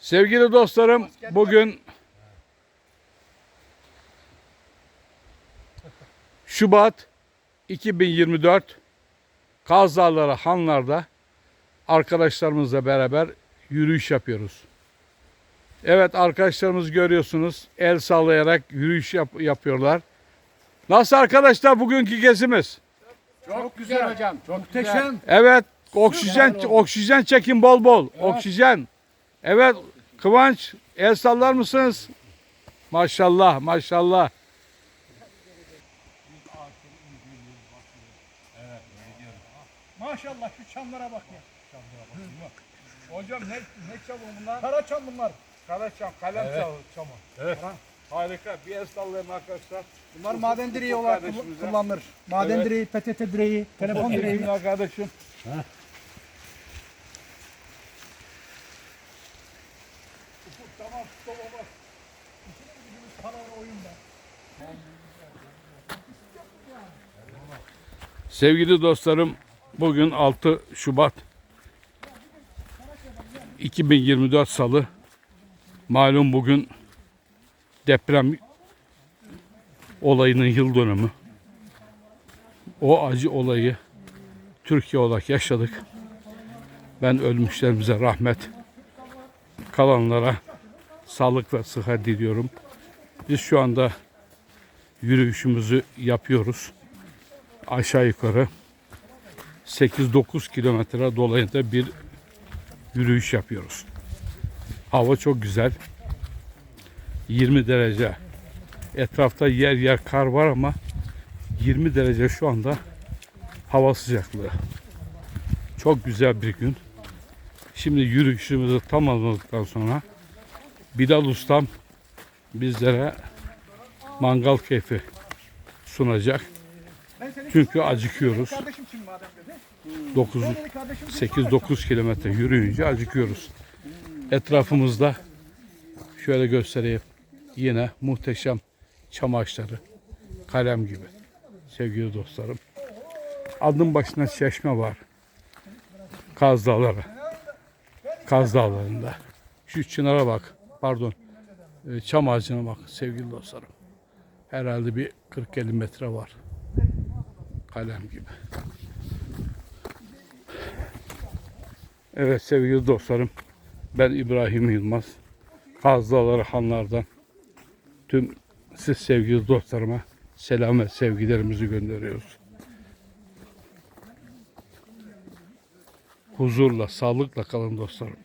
Sevgili dostlarım bugün Şubat 2024 Kaz Dağları Hanlar'da arkadaşlarımızla beraber yürüyüş yapıyoruz. Evet arkadaşlarımız görüyorsunuz el sallayarak yürüyüş yap- yapıyorlar. Nasıl arkadaşlar bugünkü gezimiz? Çok güzel hocam. Çok Muhteşem. Evet oksijen oksijen çekin bol bol. Oksijen. Evet Kıvanç el sallar mısınız? Maşallah maşallah. Maşallah şu çamlara bak ya. Hocam ne, ne çabuk bunlar? Kara çam bunlar. Kara çam, kalem çamı. Evet. Harika. Bir el sallayın arkadaşlar. Bunlar Bu- maden direği olarak kullanılır. Maden Evet. direği, PTT direği, telefon direği. Eğitimli Sevgili dostlarım, bugün 6 Şubat 2024 Salı. Malum bugün deprem olayının yıl dönümü. O acı olayı Türkiye olarak yaşadık. Ben ölmüşlerimize rahmet, kalanlara sağlık ve sıhhat diliyorum. Biz şu anda yürüyüşümüzü yapıyoruz aşağı yukarı 8-9 kilometre dolayında bir yürüyüş yapıyoruz. Hava çok güzel. 20 derece. Etrafta yer yer kar var ama 20 derece şu anda hava sıcaklığı. Çok güzel bir gün. Şimdi yürüyüşümüzü tamamladıktan sonra Bilal Ustam bizlere mangal keyfi sunacak. Çünkü acıkıyoruz. kardeşimsin madem dedi. 9 Ben senin kardeşimsin. 8-9 kilometre yürüyünce acıkıyoruz. Etrafımızda şöyle göstereyim. Yine muhteşem çam ağaçları. Kalem gibi. Sevgili dostlarım. Adım başına çeşme var. Kaz Dağları. Kaz Dağları'nda. Şu çınara bak. Pardon. Ee, Çam ağacına bak sevgili dostlarım. Herhalde bir 40-50 metre var. Kalem gibi. Evet sevgili dostlarım. Ben İbrahim Yılmaz. Kaz Dağları Hanlar'dan tüm siz sevgili dostlarıma selam ve sevgilerimizi gönderiyoruz. Huzurla, sağlıkla kalın dostlarım.